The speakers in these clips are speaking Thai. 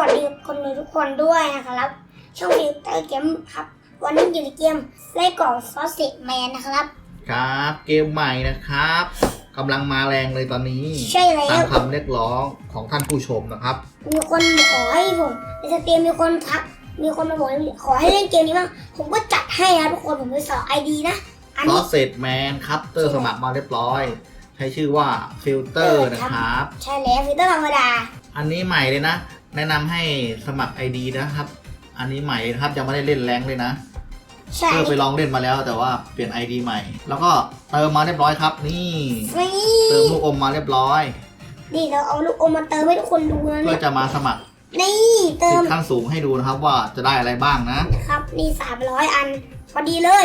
วัสดีคนดูทุกคนด้วยนะครับ ช่องฟิวเตอร์เกมครับ วันนี้อยู่ในเกมเล่กล่องซอสซิแมนนะครับ ครับเกมใหม่นะครับกำลังมาแรงเลยตอนนี้ใช่แล้ตาวมคำเรียกร้องของท่านผู้ชมนะครับ มีคนขอให้ผมในสตรีมมีคนทัก มีคนมาบอกขอให้เล่นเกมนี้บ้างผมก็จัดให้นะทุกคนผมไปสอไอดีนะอันซอนี้สเซตแมนครับเตอร์สมัครมาเรียบร้อย ใช้ชื่อว่าฟิลเตอร์นะครับ ใช่แล้วฟิลเตอร์ธรรมดาอันนี้ใหม่เลยนะ แนะนำให้สมัคร ID นะครับ อันนี้ใหม่นะครับยังไม่ได้เล่นแรงเลยนะ ใช่เตอร์ไปลองเล่นมาแล้วแต่ว่าเปลี่ยน ID ใหม่ แล้วก็เติมมาเรียบร้อยครับ นี่นี่เติมลูกอมมาเรียบร้อยนี่เราเอาลูกอมมาเติมให้ทุกคนดูนะเพื่เนี่อยจะมาสมัครนี่เติสิมทธิ์ขั้นสูงให้ดูนะครับว่าจะได้อะไรบ้างนะนะครับนี่สามร้อยอันพอดีเลย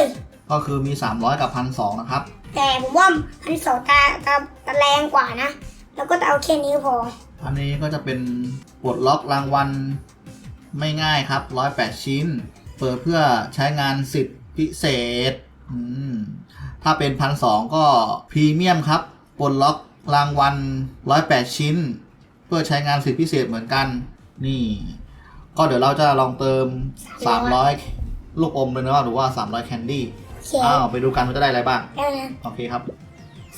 ก็คือมี 300 กับ1,200นะครับ แต่ผมว่าพันสองตาตาตาแรงกว่านะ แล้วก็จะเอาแค่นี้พออันนี้ก็จะเป็น ปลดล็อกรางวัลไม่ง่ายครับ 108 ชิ้น เปิดเพื่อใช้งานสิทธิพิเศษอืมถ้าเป็นพันสองก็พรีเมียมครับปลดล็อกรางวัล 108 ชิ้น เพื่อใช้งานสิทธิพิเศษเหมือนกัน นี่ ก็เดี๋ยวเราจะลองเติม 300 ลูกอมเลยนะหรือว่า 300 แคนดี้โอเคอ้าว ไปดูกันว่าจะได้อะไรบ้างได้นะโอเคครับ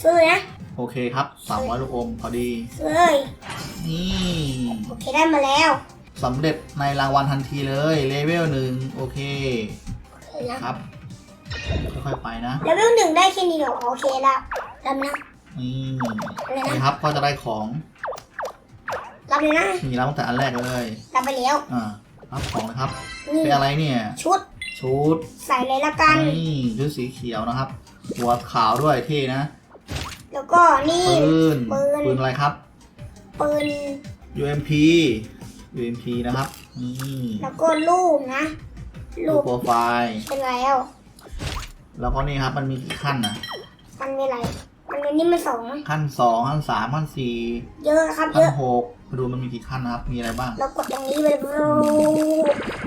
ซื้อนะ โอเคครับ300ลูกอมพอดีซื้อเลยนี่โอเคได้มาแล้วสำเร็จในรางวัลทันทีเลยเลเวลหนึ่งโอเคโอเคนะครับค่อยๆไปนะแล้วเรื่องหนึ่งได้แค่นี้เหรอโอเคแล้วรับนะ นี่อะไรนะ นี่ครับก็จะได้ของรับเลยนะมีรับตั้งแต่อันแรกเลยรับไปแล้วอ่ารับของนะครับนี่เป็นอะไรเนี่ยชุดชุด ใส่เลยละกันนี่ชุดสีเขียวนะครับ หัวขาวด้วยเท่นะ แล้วก็นี่ปืนปืนปืนอะไรครับปืน UMP UMP นะครับนี่แล้วก็ลูกนะรูลูปกโปรไฟล์เป็นแล้ว แล้วก็นี่ครับมันมีกี่ขั้นนะมันมีอะไรมันมีนี่มันสองขั้นสองขั้นสามขั้นสี่เยอะครับเยขั้นอะหกมาดูมันมีกี่ขั้นนะครับ มีอะไรบ้าง เรากดอย่างนี้ไปเลย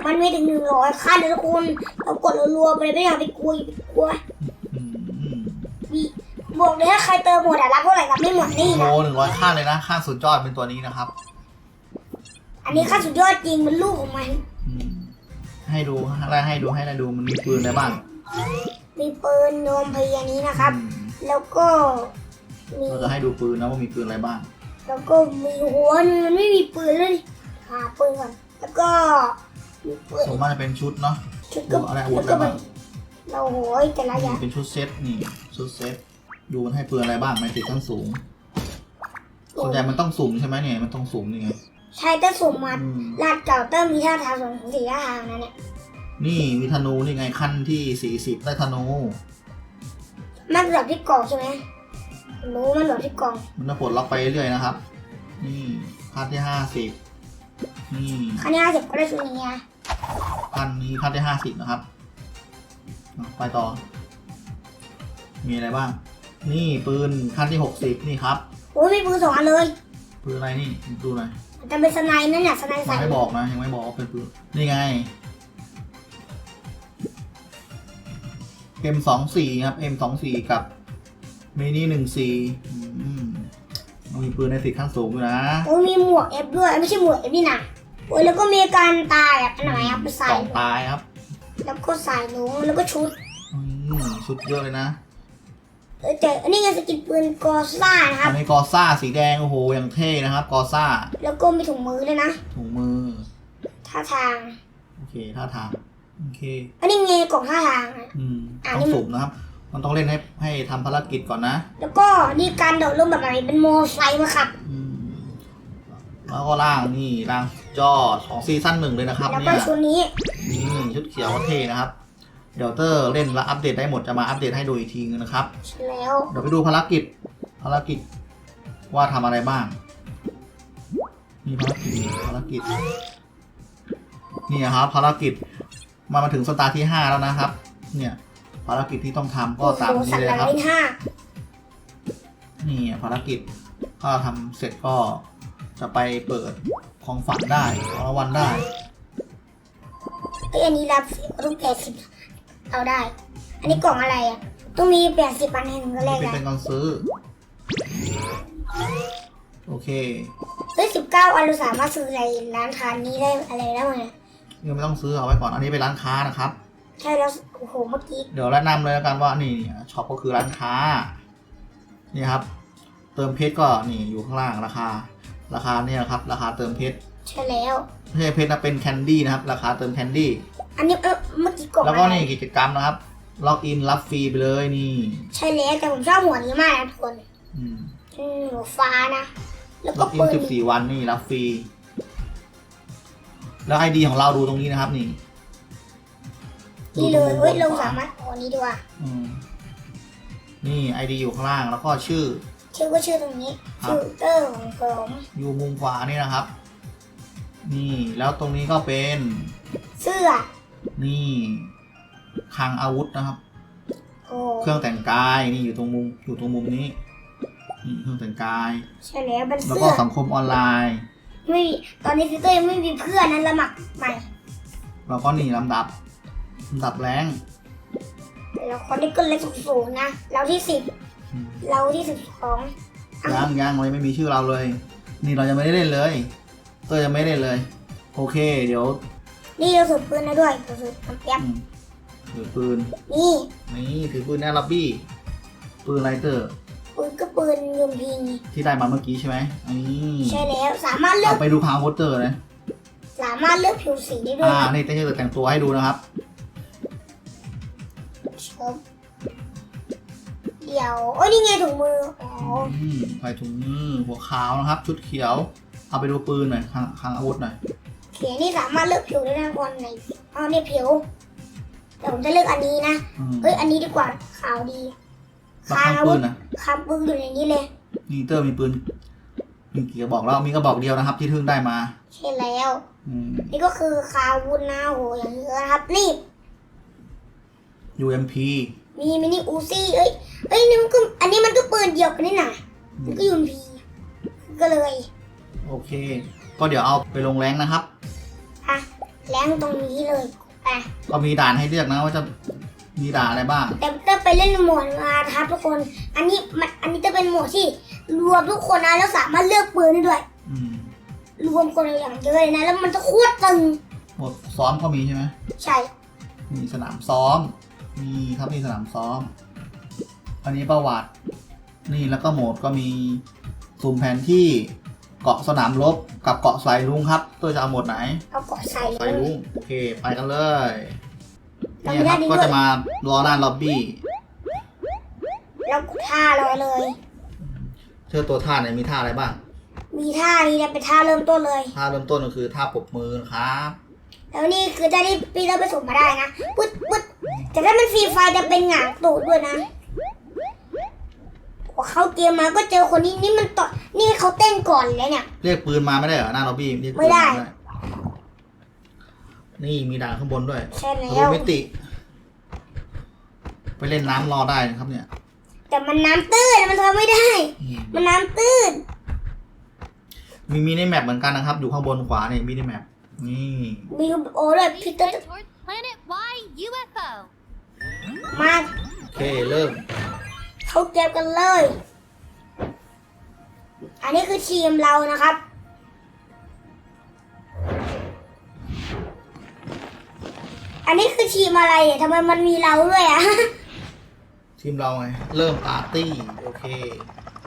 มันไม่ถึงหนึ่งร้อยขั้นเลยทุกคน เรากดรัวๆไปเลยไม่อยากไปกลัวอย่าไปกลัวอืมมี บอกเลยถ้าใครเติมหมดอะรับเท่าไหร่รับไม่หมดนี่โลนะ หนึ่งร้อยขั้นเลยนะขั้นสุดยอดเป็นตัวนี้นะครับอันนี้ขั้นสุดยอดจริงมันลูกของมัน อืมให้ดูอะไรให้ดูให้ได้ดูมันมีปืนอะไรบ้างมีปืนโนมพยานี้นะครับ อืมแล้วก็มีเราจะให้ดูปืนนะว่ามีปืนอะไรบ้าง แล้วก็มีหัวหนึงมันไม่มีปืนเลยหาปืนก่อนแล้วก็มีปืนส่วนมากจะเป็นชุดเนาะชุดก็หัวอะไรอาวุชุธดอะไรก็บ้างเราโหยแต่ละอนี่ย่างเป็นชุดเซตนี่ชุดเซต ดูมันให้ปืนอะไรบ้างในติดขั้นสูงส่วนใหญ่มันต้องสุ่มใช่ไหมเนี่ยมันต้องสุ่มนี่ไงใช่แต่สุ่มมาอืมลาดเก่าเติมมีท่าทางสองถึงสี่ท่าทางนะเนี่ย นี่มีธนูนี่ไงขั้นที่สี่สิบได้ธนูมันแบบที่กล่องใช่ไหมรู้มันแบบที่กล่อง มันจะปลดล็อกไปเรื่อยๆนะครับ นี่ขั้นที่ห้าสิบนี่คันนี้ห้าสิบก็ได้ชุดนี้ไงขั้นนี้ขั้นที่ห้าสิบนะครับอะไปต่อ มีอะไรบ้าง นี่ปืนขั้นที่หกสิบนี่ครับโอ้ยมีปืนสองอันเลยปืนอะไรนี่ดูหน่อยแต่เป็นสไนด์นั่นน่ะสไนด์ยัใส่งไม่บอกนะยังไม่บอกว่าเป็นปืนนี่ไง M สองสี่ครับ M สองสี่กับมินิหนึ่งสี่มันมีปืนในสิทธิ์ขั้นสูงอยู่นะโอ้ยมีหมวกเอฟด้วยไม่ใช่หมวกเอฟนี่นะโอ้ยแล้วก็มีการตายอะอันไหนอะไปใส่ กล่องตายครับแล้วก็ใส่ลงแล้วก็ชุดอืมชุดเยอะเลยนะ เออแต่อันนี้ไงสกินปืนกอซ่านะคอัรับนนี้กอซ่าสีแดงโอ้โหอย่างเท่นะครับกอซ่า แล้วก็มีถุงมือด้วยนะ ถุงมือ ท่าทาง โอเคท่าทาง โอเค อันนี้ไงกล่องท่าทางอะอืมอะต้อนี่งมันสุ่มนะครับ มันต้องเล่นให้ให้ทำภารกิจก่อนนะ แล้วก็นี่การโดดร่มแบบไหนเป็นโมไซค์มาขับ อืมแล้วก็ล่างนี่ล่างจอของซีซั่นหนึ่งเลยนะครับแล้วเนี่ก็ยชุดนี้นี่ชุดเขียวก็เท่นะครับ เดี๋ยวเตอร์เล่นแล้วอัปเดตได้หมดจะมาอัปเดตให้ดูอีกทีนึงนะครับใช่แล้วเดี๋ยวไปดูภารกิจภารกิจว่าทำอะไรบ้าง มีภารกิจภารกิจ นี่ครับภารกิจมามาถึงสตาร์ที่ห้าแล้วนะครับ เนี่ย ภารกิจที่ต้องทำก็ตามโอ้โหนี้สัตว์เลยหลังครับลิ้นห้านี่ภารกิจถ้าทำเสร็จก็จะไปเปิดของฝันได้ของรางวัลได้ เอ้ยอันนี้รับสิบต้องแปดสิบ เอาได้ อันนี้กล่องอะไรอะ ต้องมีแปดสิบอันให้ถึงจะแรกเป็นได้เป็นการซื้อ โอเคเฮ้ยสิบเก้าอันเราสามารถซื้อในร้านค้านี้ได้อะไรได้ไหมเนี่ยยังไม่ต้องซื้อเอาไว้ก่อน อันนี้เป็นร้านค้านะครับ ใช่แล้วโอ้โหเมื่อกี้เดี๋ยวแนะนำเลยแล้วกันว่านี่ช็อปก็คือร้านค้า นี่ครับ เติมเพชรก็นี่อยู่ข้างล่างราคา ราคาเนี่ยครับ ราคาเติมเพชรใช่แล้วไม่ใช่เพชรนะเป็นแคนดี้นะครับ ราคาเติมแคนดี้ อันนี้เออเมื่อกี้กดแล้วก็อะไรนี่กิจกรรมนะครับ ล็อกอินรับฟรีไปเลยนี่ ใช่แล้วแต่ผมชอบหัวนี้มากนะทุกคนอืมอืมหัวฟ้านะ แล้วล็ก็อกอินปืนสิบสี่วันนี่รับฟรี แล้วไอดีของเราดูตรงนี้นะครับ นี่นี่เลยดูเฮ้ยตเรางมุมขวสามารถเอาอันนี้ดีกว่าอืมนี่ไอดีอยู่ข้างล่างแล้วก็ชื่อ ชื่อก็ชื่อตรงนี้ครับฟิลเตอร์ของผมอยู่มุมขวานี่นะครับ นี่แล้วตรงนี้ก็เป็นเสื้อ นี่คลังอาวุธนะครับ โอ้เครื่องแต่งกายนี่อยู่ตรงมุมอยู่ตรงมุมนี้นี่เครื่องแต่งกาย ใช่แล้วเป็นแล้วเสื้ก็อสังคมออนไลน์ ไม่มีตอนนี้ฟิลเตอร์ยังไม่มีเพื่อนนั้นละหมักใหม่แล้วก็นี่ลำดับลำดับแรงแล้วคนนี้ก็เล็กสูงๆนะเราที่สิบอืมเราที่สิบสองยังยังเลยไม่มีชื่อเราเลย นี่เรายังไม่ได้เล่นเลย เตอร์ยังไม่ได้เล่นเลย โอเค เดี๋ยว นี่เราถือปืนนะด้วยเราถือน้ำเปียกอืมถือปืน นี่นี่ถือปืนแน่ล็อบบี้ ปืนไรเตอร์ ปืนก็ปืนยูมพีที่ได้มาเมื่อกี้ใช่ไหมนี่ใช่แล้วสามารถเลือเอากไปดูพาวโฮสเตอร์นะ สามารถเลือกผิวสีได้ด้วยอ่า นะนี่เต้เต้แต่งตัวให้ดูนะครับ ชมเดี๋ยวโอ้ยนี่ไงถุงมืออ๋ออืมใส่ถุงมือหัวขาวนะครับ ชุดเขียว เอาไปดูปืนหน่อยคลังคลังอาวุธหน่อย เขียนนี่สามารถเลือกผิวได้นะคนไหนเอาเนี่ยผิว แต่ผมจะเลือกอันนี้นะอืมเฮ้ยอันนี้ดีกว่าขาวดีแล้วข้างปืนนะคำปืนอยู่ในนี้เลย นี่เตอร์มีปืนมีกี่กระบอกแล้วมีกระบอกเดียวนะครับ ที่เพิ่งได้มา ใช่แล้ว อืม นี่ก็คือคาวุธนะโหอย่างเยอะนะครับนี่ UMP มีมินิอูซี่เอ้ยเอ้ยนี่มันก็อันนี้มันก็ปืนเดียวกันนี่นะมันก็ยูนพีก็เลย โอเค ก็เดี๋ยวเอาไปลงแรงนะครับอะ แรงตรงนี้เลยอะก็มีด่านให้เลือกนะว่าจะมีด่านอะไรบ้าง แต่ถ้าไปเล่นโหมดมาครับทุกคน อันนี้มันอันนี้จะเป็นโหมดที่รวมทุกคนนะแล้วสามารถเลือกปืนได้ด้วย อืมรวมคนอย่างเยอะเลยนะ แล้วมันจะโคตรตึงหมดซ้อมก็มีใช่ไหมใช่ มีสนามซ้อมนี่ครับมีสนามซ้อม อันนี้ประวัติ นี่แล้วก็โหมดก็มีซูมแผนที่ เกาะสนามรบกับเกาะสายลุงครับ ตัวจะเอาโหมดไหนเอาเกาะใส่เลสายยลุงโอเคไปกันเลยเรานี่ไม่คได้รับดีด้วยก็จะมารอหน้าล็อบบี้แล้วท่าลอยเลยเชื่อตัวท่าไหนมีท่าอะไรบ้าง มีท่านี้นะเป็นท่าเริ่มต้นเลย ท่าเริ่มต้นก็คือท่าปรบมือนะครับ แล้วนี่คือท่าที่พี่เราไปส่งมาได้นะปึ๊ดปึ๊ดแต่ถ้ามันฟรีไฟล์จะเป็นหงางตูดด้วยนะ พอเข้าเกมมาก็เจอคนนี้นี่มันต่อนี่เขาเต้นก่อนเลยเนี่ย เรียกปืนมาไม่ได้เหรอหน้าล็อบบี้เรียกปืนไม่ได้านี่มีด่านข้างบนด้วยใช่ทะแล้ลุวมิติ ไปเล่นน้ำรอได้นะครับเนี่ย แต่มันน้ำตื้นมันทำไม่ได้อืมมันน้ำตื้น มีมินิแมปเหมือนกันนะครับ อยู่ข้างบนขวาเนี่ยมินิแมปนี่มีโอ้ด้วยพี Please เตอร์ head towards Planet Y UFO. มาโอเคเริ่ม เข้าเกมกันเลย อันนี้คือทีมเรานะครับ อันนี้คือทีมอะไรอะทำไมมันมีเราด้วยอะทีมเราไง เริ่มปาร์ตี้ โอเค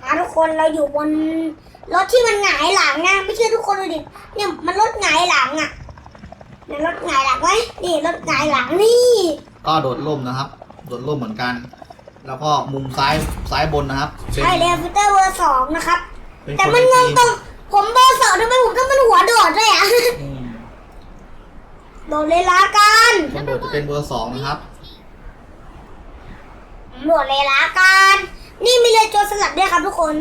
อะทุกคนเราอยู่บนรถที่มันหงายหลังนะ ไม่เชื่อทุกคนดูดิ เนี่ยมันรถหงายหลังอะเนี่ยรถหงายหลังไว้ นี่รถหงายหลังนี่ ก็โดดร่มนะครับ โดดร่มเหมือนกัน แล้วก็มุมซ้ายซ้ายบนนะครับเป็นใช่แล้วฟิลเตอร์เบอร์สองนะครับ เป็นแต่คนมันในงงทีมตรงผมเบอร์สองทำไมผมต้องเป็นหัวโดดด้วยอะ อืมโดดเลยละกันคนโดดจะเป็นเบอร์สองนะครับโดดเลยละกัน นี่มีเรือโจรสลัดด้วยครับทุกคน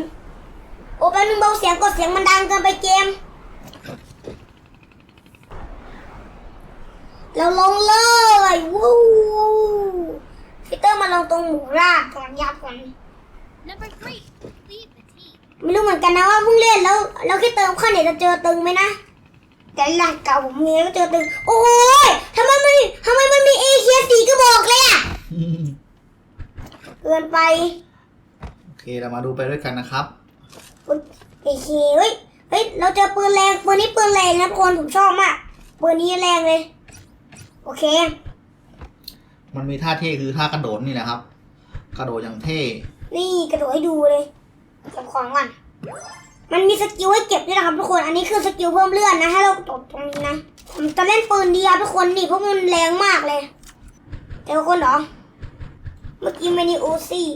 โอ้แป๊บนึงเบาเสียงกดเสียงมันดังเกินไปเกม เราลงเลยวู้ฟิ ลเตอร์มาลงตรงหมูราดก่อนยับก่อน Number three, leave the team. ไม่รู้เหมือนกันนะว่าเพิ่งเล่นแล้วแล้วแค่เติมขั้นเนี่ยจะเจอตึงไหมนะ แต่หลักเก่าผมมีก็เจอตึง โอ้ยทำไมมันทำไมมันมีเอเชียสีก็บอกเลยอะเกินไปโอเคเรามาดูไปด้วยกันนะครับ เอเชียเฮ้ยเฮ้ยเราเจอปืนแรงปืนนี้ปืนแรงนะทุกคนผมชอบมากปืนนี้แรงเลย โอเค มันมีท่าเท่คือท่ากระโดดนี่แหละครับ กระโดดอย่างเท่ นี่กระโดดให้ดูเลยเก็บของก่อน มันมีสกิลให้เก็บด้วยนะครับทุกคน อันนี้คือสกิลเพิ่มเลือดนะให้เราตบตรงนี้นะ ผมจะเล่นปืนดีครับทุกคนนี่เพราะมันแรงมากเลย แต่ทุกคนเหรอ เมื่อกี้ไม่นี่โอซี่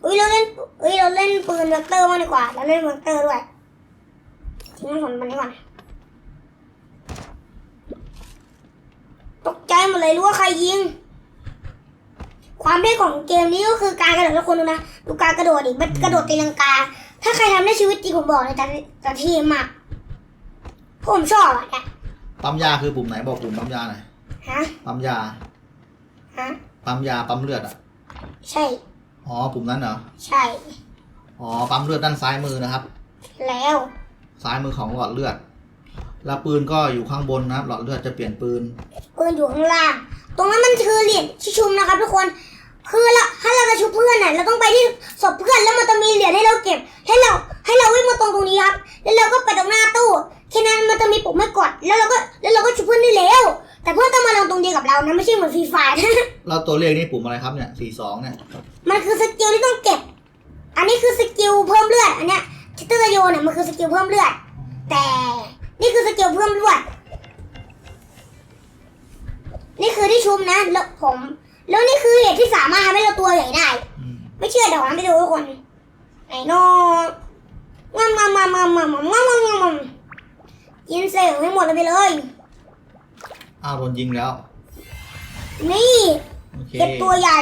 เฮ้ยเราเล่นเฮ้ยเราเล่นปืนเวกเตอร์มากดีกว่า เราเล่นเวกเตอร์ด้วยทิ้งมันผลมันนี้ก่อน ตกใจหมดเลยรู้ว่าใครยิง ความเท่ของเกมนี้ก็คือการกระโดดทุกคนดูนะ ดูการกระโดดดิมันกระโดดตีลังกา ถ้าใครทำในชีวิตจริงผมบอกเลยจะจะเท่มากผมชอบอะเนี่ยปั๊มยาคือปุ่มไหนบอกปุ่มปั๊มยาหน่อยฮะปั๊มยาฮะปั๊มยาปั๊มเลือดอะ ใช่ อ๋อปุ่มนั้นเหรอ ใช่ อ๋อปั๊มเลือดด้านซ้ายมือนะครับ แล้ว ซ้ายมือของหลอดเลือด แล้วปืนก็อยู่ข้างบนนะครับ หลอดเลือดจะเปลี่ยนปืน ปืนอยู่ข้างล่าง ตรงนั้นมันคือเหรียญที่ชุมนะครับทุกคน คือเราถ้าเราจะชุบเพื่อนน่ะเราต้องไปที่ศพเพื่อนแล้วมันจะมีเหรียญให้เราเก็บ ให้เราให้เราวิ่งมาตรงตรงนี้ครับ แล้วเราก็ไปตรงหน้าตู้ แค่นั้นมันจะมีปุ่มให้กด แล้วเราก็แล้วเราก็ชุบเพื่อนได้แล้วแต่เพื่อนต้องมาลงตรงเดียวกับเรานะไม่ใช่เหมือนฟรีไฟร์แล้วตัวเลขนี่ปุ่มอะไรครับเนี่ยสี่สองเนี่ย มันคือสกิลที่ต้องเก็บ อันนี้คือสกิลเพิ่มเลือด อันเนี้ยชิตเตอร์โยเนี่ยมันคือสกิลเพิ่มเลือด แต่ นี่คือสกิลเพิ่มเลือดนี่คือที่ชุมนะแล้วผม แล้วนี่คือเหตุที่สามารถทำให้เราตัวใหญ่ได้อืมไม่เชื่อเดี๋ยวผมไปดูทุกคนไหนโนงามงามงามงามงามงามงามงามงามกินเซลล์ให้หมดเลยไปเลยอ้าวโดนยิงแล้ว นี่โอเคเก็บตัวใหญ่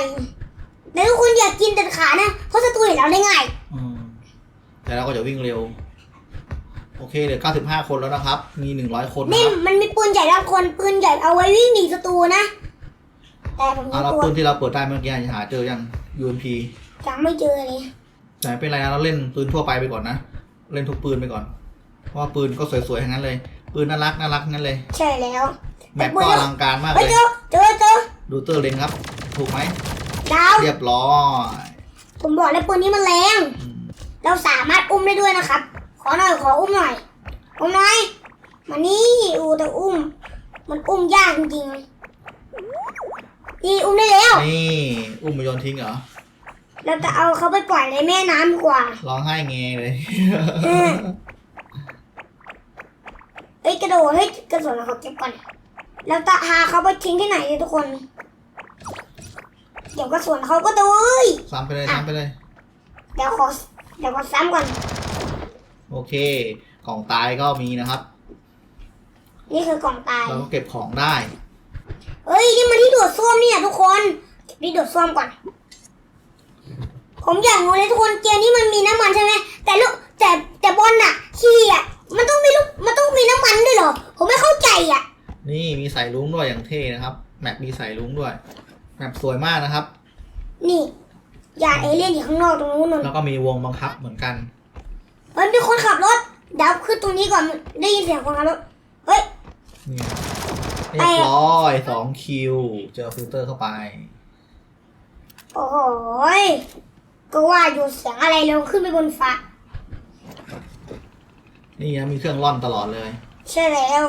แต่ทุกคนอย่ากินเด็ดขาดนะ เพราะศัตรูเห็นเราได้ง่ายอืมแต่เราก็จะวิ่งเร็ว โอเคเหลือ95 คนแล้วนะครับ มี 100 คนนะนี่ครับมันมีปืนใหญ่รับคนปืนใหญ่เอาไว้วิ่งหนีศัตรูนะ แต่ผมอะยังเราตัวปืนที่เราเปิดได้เมื่อกี้หาเจอยัง UMP ยังไม่เจอเลยแต่ไม่เป็นไรนะเราเล่นปืนทั่วไปไปก่อนนะ เล่นทุกปืนไปก่อนเพราะว่าปืนก็สวยๆทั้งนั้นเลย ปืนน่ารักน่ารักทั้งนั้นเลย ใช่แล้ว แมปก็อลังการมากเฮ้เลยยเจอเจอเจอดูเตอร์เลนครับ ถูกไหม ดาว เรียบร้อยผมบอกแล้วปืนนี้มันแรง อืม เราสามารถอุ้มได้ด้วยนะครับ ขอหน่อยขออุ้มหน่อยอุ้มหน่อยมานี่อูแต่อุ้ม มันอุ้มยากจริงๆนี่อุ้มได้แล้ว นี่ อุ้มมาโยนทิ้งเหรอ เราจะเอาเขาไปปล่อยในแม่น้ำดีกว่า ร้องไห้เงเลย เออเอ้ยกระโดดเฮ้ยกระสุนเราเขาเก็บก่อน เราจะพาเขาไปทิ้งที่ไหนดีทุกคน เดี๋ยวกระสุนเขาก็โดยซ้ำไปเลยซ้ำไปเลย เดี๋ยวขอเดี๋ยวขอซ้ำก่อน โอเค กล่องตายก็มีนะครับ นี่คือกล่องตาย เราก็เก็บของได้เอ้ย นี่มันที่โดดส้วมเนี่ยทุกคนเก็บที่โดดส้วมก่อน ผมอยากรู้เลยทุกคนเกมนี้มันมีน้ำมันใช่ไหมแต่ลูกแต่แต่บอลน่ะขี่อะมันต้องมีลูกมันต้องมีน้ำมันด้วยเหรอ ผมไม่เข้าใจอะ นี่มีสายลุงด้วยอย่างเท่นะครับ แมปมีสายลุงด้วยแมปสวยมากนะครับ นี่ยานเอเลี่ยนอยู่ข้างนอกตรงนู้นนนแล้วก็มีวงบังคับเหมือนกัน เฮ้ยมีคนขับรถเดี๋ยวขึ้นตรงนี้ก่อนได้ยินเสียงคนขับรถเฮ้ยนี่ครับเรียบร้อยสองคิว เจอฟิลเตอร์เข้าไป โอ้โหยก็ว่าอยู่เสียงอะไรเร็วขึ้นไปบนฟ้า นี่นะมีเครื่องร่อนตลอดเลย ใช่แล้ว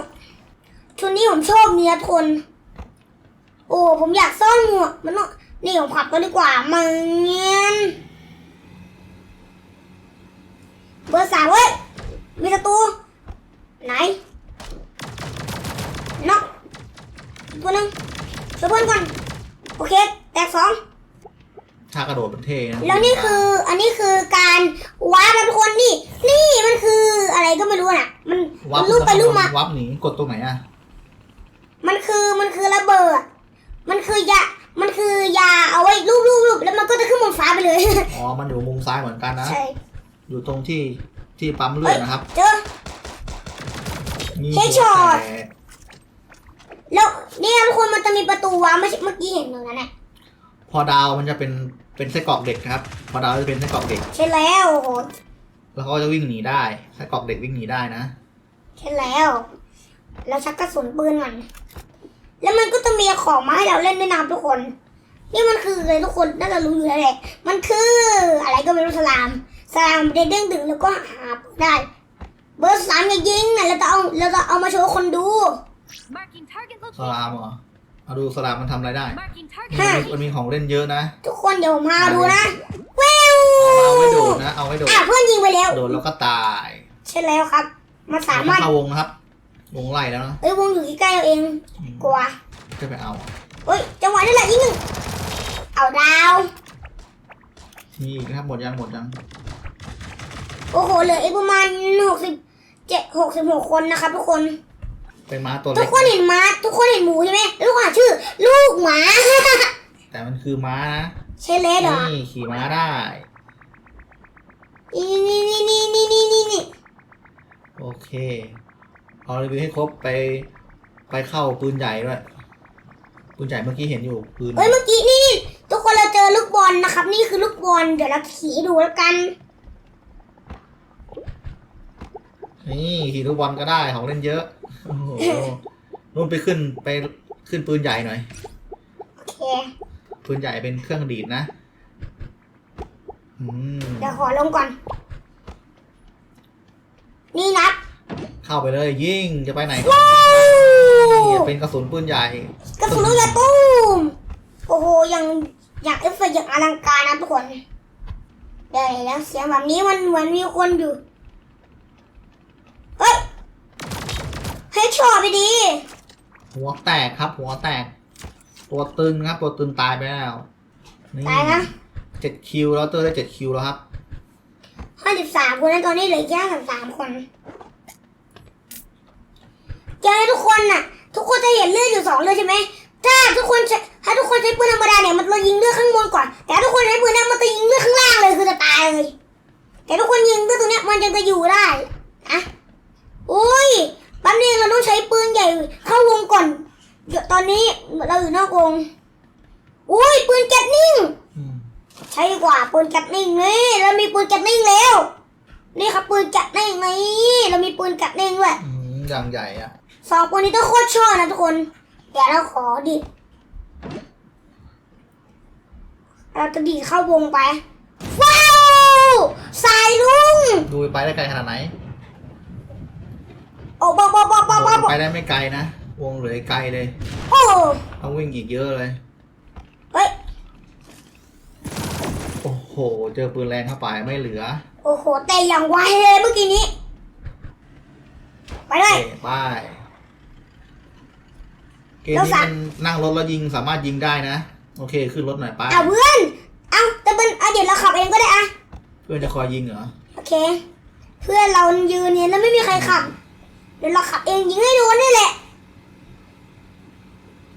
ชุดนี้ผมชอบเนื้อทน โอ้ ผมอยากซ่อนหมวกมันต้องนี่ผมขับก็ดีกว่ามังเงี้ยน เบอร์สามเว้ย มีศัตรูไหนน็อกอีกตัวหนึงช่วยเพื่อนก่อน โอเค แตกสองถ้ากระโดดเป็นเท่นะแล้วนี่คือ อันนี้คือการวาร์ปนะทุกคนนี่ นี่มันคืออะไรก็ไม่รู้น่ะ มันวัมับนลูกไปลูกมา วับหนีกดตรงไหนอะ มันคือมันคือระเบิด มันคือยา มันคือยาเอาไว้ลูบลูบลูบแล้วมันก็จะขึ้นบนฟ้าไปเลย อ๋อ มันอยู่มุมซ้ายเหมือนกันนะ ใช่ อยู่ตรงที่ที่ปั๊มเลือดนะครับเจอ มีเฮดช็อตแต่แล้วเนี่ยทุกคนมันจะมีประตูวาร์ปไม่ใช่เมื่อกี้เห็นเหมือนกันน่ะพอดาวมันจะเป็นเป็นไส้กรอกเด็กครับ พอดาวจะเป็นไส้กรอกเด็ก ใช่แล้วโอ้โหแล้วเขาก็จะวิ่งหนีได้ไส้กรอกเด็กวิ่งหนีได้นะใช่แล้ว เราชักกระสุนปืนก่อนแล้วมันก็จะมีของมาให้เราเล่นด้วยนะทุกคน นี่มันคืออะไรทุกคนน่าจะรู้อยู่แล้วแหละมันคืออะไรก็ไม่รู้สลาม สลามเด้งดึงแล้วก็หาได้ เบอร์สามอย่ายิงนะเราจะเอาเราจะเอามาโชว์คนดู Marking target สลามเหรอเอาดูสลามมันทำอะไรได้ Marking มัน target มีมันมีของเล่นเยอะนะ ทุกคนเดี๋ยวผมพาดูนะแววเอาไว้โดดนะ เอาไว้โดดอะเพื่อนยิงไปแล้ว โดดแล้วก็ตาย ใช่แล้วครับ มันสามารถเข้าวงนะครับ วงไล่แล้วนะ เอ้ยวงอยู่ใกล้ๆเราเองอืมกลัวจะไปเอาเฮ้ยจังหวะนี้แหละยิงหนึ่งเอาดาวมีอีกนะครับหมดยังหมดยัง โอ้โหเหลืออีกประมาณหกสิบเจ็ดหกสิบหกคนนะครับทุกคน เป็นม้าตัวทุเล็กก คนเห็นม้าทุกคนเห็นหมูใช่ไหมแล้วทุกคนหาชื่อ ลูกหมา แต่มันคือม้านะใช่เลยเหรอนี่ขี่ม้าได้ นี่นี่นี่นี่นี่นี่นี่นี่โอเค เอารีวิวให้ครบไป ไปเข้าปืนใหญ่ด้วย ปืนใหญ่เมื่อกี้เห็นอยู่ปืนเฮ้ยเมื่อกี้นี่นี่ทุกคนเราเจอลูกบอลนะครับ นี่คือลูกบอลเดี๋ยวเราขี่ให้ดูแล้วกัน นี่ขี่ลูกบอลก็ได้ของเล่นเยอะโอ้โหนู่นไปขึ้นไปขึ้นปืนใหญ่หน่อย โอเค ปืนใหญ่เป็นเครื่องดีดนะอืมเดี๋ยวขอลงก่อน นี่นับเข้าไปเลยยิงจะไปไหนว้าวนี่เป็นกระสุนปืนใหญ่กระสุนลูกยาตุ้มโอ้โหอย่างอย่างเอฟเฟกต์อย่างอลังการนะทุกคนเดี๋ยวแล้วเสียงแบบนี้มันเหมือนมีคนอยู่ เฮ้ย ให้ชอตไปดี หัวแตกครับ หัวแตก ตัวตึงครับ ตัวตึงตายไปแล้วนี่ตายนะ เจ็ดคิวแล้วเตอร์ได้เจ็ดคิวแล้วครับห้าสิบสามคนแล้วตอนนี้เหลือแค่สามสามคนเจอทุกคนน่ะ ทุกคนจะเห็นเลือดอยู่สองเลือดใช่ไหมถ้าทุกคนใช้ถ้าทุกคนใช้ปืนธรรมดาเนี่ยมันจะยิงเลือดข้างบนก่อน แต่ถ้าทุกคนใช้ปืนเนี่ยมันจะยิงเลือดข้างล่างเลยคือจะตายเลย แต่ทุกคนยิงเลือดตรงเนี้ยมันยังจะอยู่ได้อะโอ้ยแป๊ บนึงเราต้องใช้ปืนใหญ่เข้าวงก่อนเดี๋ยวตอนนี้เราอยู่นอกวงอุ้ยปืนแก๊สนิ่งอืมใช่ดีกว่าปืนแก๊สนิ่งนี่เรามีปืนแก๊สนิ่งแล้ว นี่ครับปืนแก๊สนิ่งนี่เรามีปืนแก๊สนิ่งด้วยอืมอย่างใหญ่อะสองปืนนี้ต้องโคตรชอบนะทุกคน เดี๋ยวเราขอดิดเราจะดีดเข้าวงไปว้าวสายลุงดูไปได้ไกลขนาดไหนโอ้บอบอบอบอบอบไปได้ไม่ไกลนะ วงเหลือไกลเลย โอ้ต้องวิ่งอีกเยอะเลย เฮ้ย โอ้โห เจอปืนแรงเข้าไปไม่เหลือ โอ้โห แต่อย่างไวเลยเมื่อกี้นี้ ไปเลโอเคยไปเกมแล้วนี้สามันนั่งรถแล้วยิงสามารถยิงได้นะ โอเค ขึ้นรถหน่อยป้าเอาเพื่อน เอาแต่เป็นเอาเดี๋ยวเราขับเองก็ได้อะ เพื่อนจะคอยยิงเหรอ โอเค เพื่อนเรายืนเนี่ยแล้วไม่มีใครขับเดี๋ยวเราขับเองยิงให้โดนนี่แหละ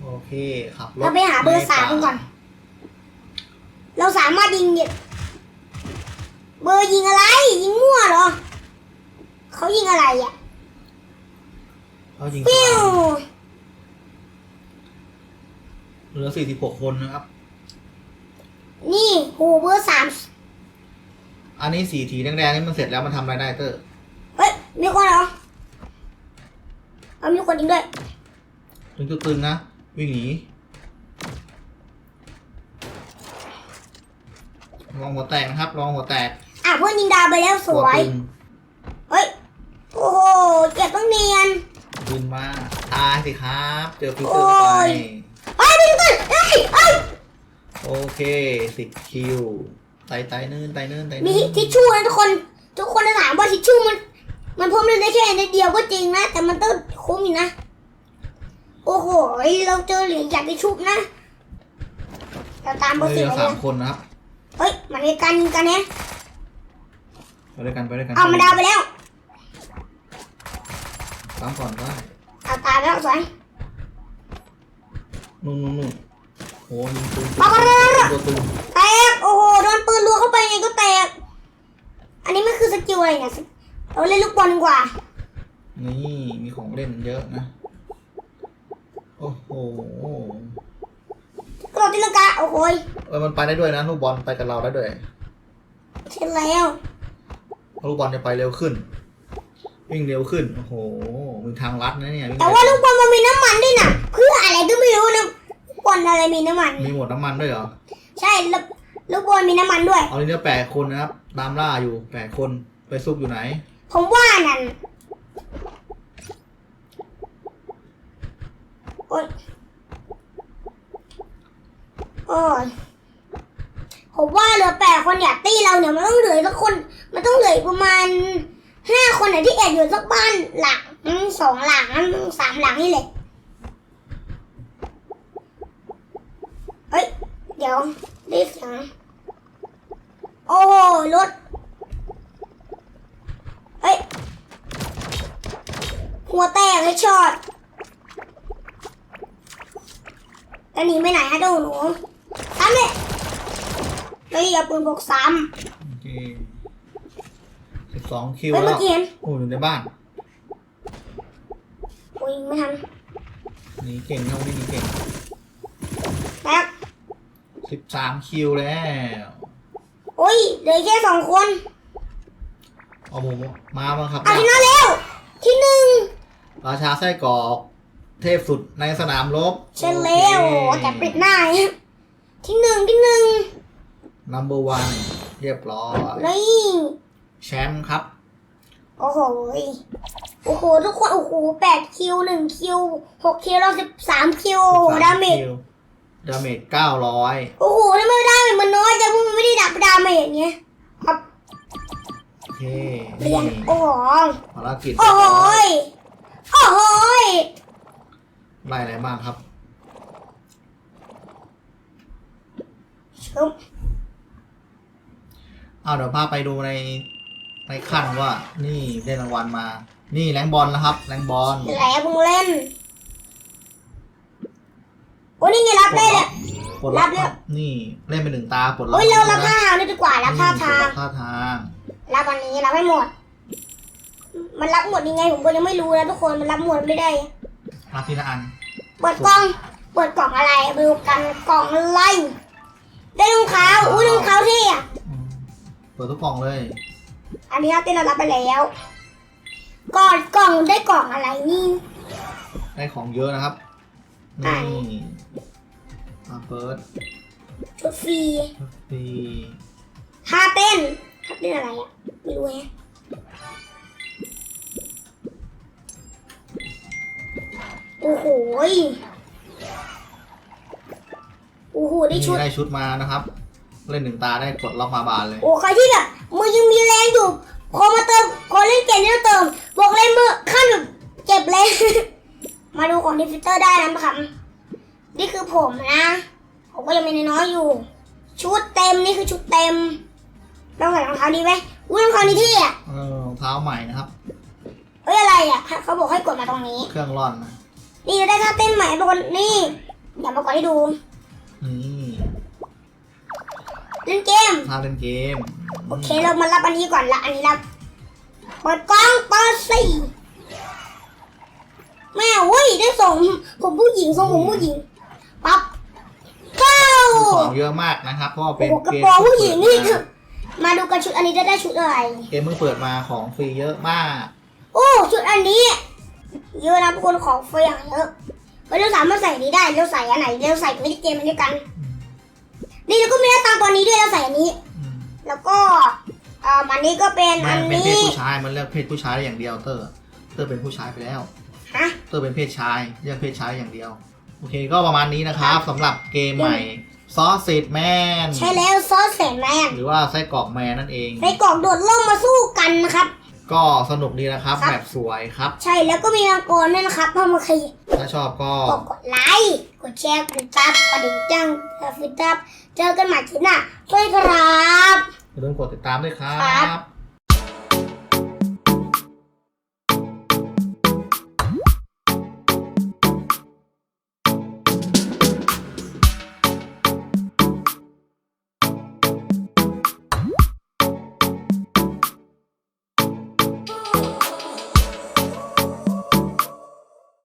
โอเคขับรถเราไปหาเบอร์สามกันก่อน เราสามารถยิงเนี่ยเบอร์ยิงอะไร ยิงมั่วเหรอ เขายิงอะไรอะเขายิงปิ้วเหลือสี่สิบหกคนนะครับ นี่โหเบอร์สามอันนี้สีทีแดงๆนี่มันเสร็จแล้วมันทำอะไรได้เตอร์ เฮ้ย มีคนเหรอ เอามีคนยิงด้วยตึงตึงๆนะ วิ่งหนีลองหัวแตกนะครับลองหัวแตกอะเพื่อนยิงดาวไปแล้วสหัวยตึงเฮ้ย โอ้โห เก็บต้องเนียนบินมาตายสิครับ เจอฟิลเตอโอ้ร์ไปยเฮ้ยมีคนเฮ้ยเฮ้ยโอเคสิบคิวไต่ไต่นื่นไต่นื่นไต่มีนื่นทิชชู่นะทุกคน ทุกคนจะถามว่าทิชชู่มัน มันเพิ่มได้แค่นิดเดียวก็จริงนะ แต่มันต้องคุ้มอยู่นะ โอ้โห เราเจอเหรียญจากทิชชู่นะ เราตามเบอร์เหสิลืบอเลสายมคนนะครับ เฮ้ย มันมีการยิงกันเนี่ยไปด้วยกันไปด้วยกันเอามาดาวไปแล้วตามก่อนก็ได้เอาตายไปแล้วสวยนู่นนู่นนู่นโอ้ยิงปืนปะปะปะปะตัวตึงแตกโอ้โหโดนปืนรัวเข้าไปไงก็แตก อันนี้มันคือสกิลอะไรเนี่ย เราเล่นลูกบอลดีกว่า นี่มีของเล่นเยอะนะ โอ้โหกระโดดตีลังกาโอ้โหยเออมันไปได้ด้วยนะลูกบอลไปกับเราได้ด้วยเสร็จแล้วลูกบอลจะไปเร็วขึ้น วิ่งเร็วขึ้น โอ้โหมีทางลัดนะเนี่ยงแต่ว่าลูกบอลมันมีน้ำมันด้วยนะเพื่ออะไรก็ไม่รู้นะลูกบอลอะไรมีน้ำมัน มีหมดน้ำมันด้วยเหรอ ใช่ลูกลูกบอลมีน้ำมันด้วย เอาเนี้ยแปดคนนะครับ ตามล่าอยู่แปดคนไปซุกอยู่ไหน ผมว่านั่นโอ้ยโอ้ยผมว่าเหลือแปดคนอยากตีเราเนี่ยมันต้องเหลือสักคน มันต้องเหลือประมาณห้าคนไหนที่แอบอยู่สักบ้านหลังสองหลังสามหลังนี่แหละเฮ้ย เดี๋ยวได้เสียงโอ้รถ เฮ้ย หัวแตกเลยช็อตจะหนีไปไหนฮะเจ้าหนูซ้ำเลยเฮ้ยอย่าปืนบกซ้โอเคสิบสองคิำวเฮ้ยแล้เมื่วอกี้เห็นโอ้อยู่ในบ้านอุ้ยไม่ทันหนีเก่งนะวันนี้หนีเก่งแล้วสิบสามคิวแล้วโอ้ยเหลือแค่สองคนเอาโมมาบ้างครับเอาชนะแล้วที่หนึ่ง ราชาไส้กรอกเทพสุดในสนามรบใช่แล้วโอ้โหแต่ปิดหน้าเนี่ยที่หนึ่งที่หนึ่งนัมเบอร์วันเรียบร้อยนี่แชมป์ครับ โอ้โหยโอ้โหทุกคนโอ้โหแปดคิวหนึ่งคิวหกคิวแล้วสิบสามคิว13ดาเมจคิวดาเมจเก้าร้อยโอ้โหทำไมดาเมจมันน้อยจังพวกมันไม่ได้ดับดาเมจอย่างเงี้ยครับโอเคเรีนี่ยนโอ้โหภารกิจโอ้โหย โอ้โหยไล่อะไรบ้างครับชุบเอาเดี๋ยวพาไปดูในในขั้นว่า นี่ได้รางวัลมา นี่แรงบอลนะครับ แรงบอลแหลกมึงเล่นโอ้นี่ไงรับได้เลยปลดล็อกรับแล้วนี่เล่นไปหนึ่งตาปลดล็อกโอ้ยเรารับนะท่าทางด้วยดีกว่ารับท่าทางนี่ปลดล็อกท่าทางรับวันนี้รับให้หมด มันรับหมดยังไงผมก็ยังไม่รู้นะทุกคนมันรับหมดไม่ได้รับทีละอันเปิดกล่องเปิดกล่องอะไรมาดูกันกล่องอะไรได้รองเท้าอุ้ยรองเท้าเท่อะอืมเปิดทุกกล่องเลย อันนี้เราเต้นเรารับไปแล้วก่อนกล่องได้กล่องอะไรนี่ ได้ของเยอะนะครับ อ่านี่มาเปิดชุดฟรีฟรีท่าเต้นท่าเต้นอะไรอะไม่รู้แฮะ อ้โหยโอ้โหได้นี่ชุดได้ชุดมานะครับ เล่นหนึ่งตาได้กดล็อกมาบานเลยโอ้ใครที่แบบมือยังมีแรงอยู่พอมาเติมพอเล่นเกมนี่ต้องเติม บอกเลยมือขั้นแบบเจ็บเลย มาดูของดิฟิเตอร์ได้นะครับนี่คือผมนะ ผมก็ยังมีน้อยๆอยู่ ชุดเต็มนี่คือชุดเต็มต้องใส่รองเท้าดีไหมอุ้ยรองเท้านี้เท่อะเออรองเท้าใหม่นะครับ เอ้ยอะไรอะเขาบอกให้กดมาตรงนี้ เครื่องร่อนนะ นี่เราได้ท่าเต้นใหม่บางคนนี่อย่ามากดให้ดู นี่เล่นเกม ท่าเล่นเกมโอเคเรามารับอันนี้ก่อนละอันนี้รับเปิดกล้องเปิดสิแม่เว้ยได้ส่งผมผู้หญิงส่งผมผู้หญิงปั๊บเข้าของเยอะมากนะครับเพราะว่าโอ้เป็นโหกระเกมโปรงผู้หญิงนี่เพิ่คือมาดูกันชุดอันนี้จะได้ชุดอะไร เกมเพิ่งเปิดมาของฟรีเยอะมาก โอ้ชุดอันนี้ เยอะนะทุกคนของเฟียงเยอะเฮ้ยเราสามารถใส่อันนี้ได้เราใส่อันไหนเราใส่ไม่ได้เกมมันด้วยกัน นี่แล้วก็มีหน้าตาตัวนี้ด้วยเราใส่อันนี้อืมแล้วก็อ่าอันนี้ก็เป็นมัอันนเป็นเพศนี้ผู้ชายมันเลือกเพศผู้ชายได้อย่างเดียวเตอร์ เตอร์เป็นผู้ชายไปแล้ว ฮะ เตอร์เป็นเพศชายเลือกเพศชายอย่างเดียว โอเคก็ประมาณนี้นะครับสำหรับเกมใหม่ซอสเซดแมนใช่แล้วซอสแสนแมนหรือว่าไส้กรอกแมนนั่นเอง ในกล่องโดดล่มมาสู้กันนะครับ ก็สนุกดีนะครับครับ แบบสวยครับ ใช่แล้วก็มีมังกรด้วยนะครับพ่อมาคีถ้าชอบก็กดกดไลค์กดแชร์กดติดตามกดดิ่งจังกดฟิตตับเจอกันใหม่คลิปหน้าสวัสดีครับ อย่าลืมกดติดตามด้วยครัครับ บ